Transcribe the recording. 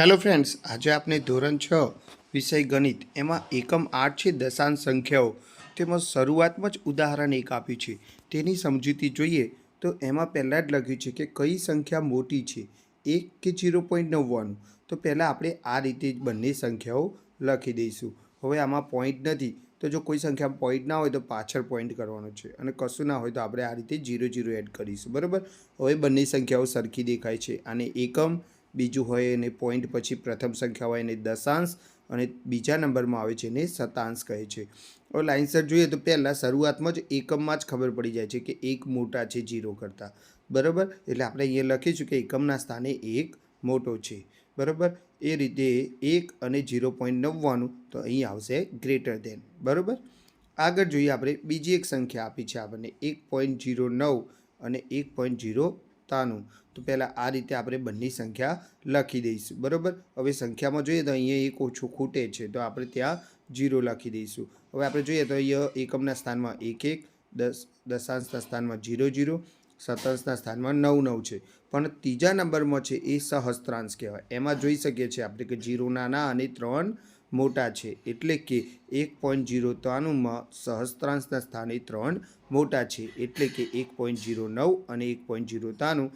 Hello friends, આજે આપણે ધોરણ છ વિષય ગણિત, એમાં એકમ આઠ છે દશાંશ સંખ્યાઓ. તેમાં શરૂઆતમાં જ ઉદાહરણ એક આપ્યું છે. તેની સમજૂતી જોઈએ તો એમાં પહેલાં જ લખ્યું છે કે કઈ સંખ્યા મોટી છે? એક કે જીરો પોઈન્ટ નવ્વાણું? તો પહેલાં આપણે આ રીતે બંને સંખ્યાઓ લખી દઈશું. હવે આમાં પોઈન્ટ નથી. તો જો કોઈ સંખ્યા પોઈન્ટ ના હોય તો પાછળ પોઈન્ટ કરવાનો છે. અને કશું ના હોય તો આપણે આ રીતે જીરો જીરો એડ કરીશું. બરાબર? હવે બંને સંખ્યાઓ સરખી દેખાય છે. આને એકમ બીજું હોય એને પોઈન્ટ પછી પ્રથમ સંખ્યા હોય એને દશાંશ અને બીજા નંબરમાં આવે છે એને શતાંશ કહે છે. હવે લાઇન્સર જોઈએ તો પહેલાં શરૂઆતમાં જ એકમમાં જ ખબર પડી જાય છે કે એક મોટા છે જીરો કરતાં. બરાબર? એટલે આપણે અહીંયા લખીશું કે એકમના સ્થાને એક મોટો છે. બરાબર? એ રીતે એક અને જીરો પોઈન્ટ નવ્વાણું તો અહીં આવશે ગ્રેટર દેન બરાબર? આગળ જોઈએ આપણે બીજી એક સંખ્યા આપી છે આપણને. એક પોઈન્ટ જીરો નવ અને એક પોઈન્ટ જીરો ત્રાણું તો પહેલાં આ રીતે આપણે બંને સંખ્યા લખી દઈશું. બરાબર? હવે સંખ્યામાં જોઈએ તો અહીંયા એક ઓછું ખૂટે છે, તો આપણે ત્યાં જીરો લખી દઈશું. હવે આપણે જોઈએ તો અહીંયા એકમના સ્થાનમાં એક એક, દસ, દશાંશના સ્થાનમાં જીરો જીરો સતાંશના સ્થાનમાં નવ નવ છે. પણ ત્રીજા નંબરમાં છે એ સહસ્ત્રાંશ કહેવાય. એમાં જોઈ શકીએ છીએ આપણે કે જીરો નાના અને ત્રણ મોટા છે એટલે કે એક પોઈન્ટ જીરો ત્રાણુંમાં સહસ્ત્રાંશના સ્થાને ત્રણ મોટા છે એટલે કે એક પોઈન્ટ જીરો નવ અને એક પોઈન્ટ જીરો ત્રાણું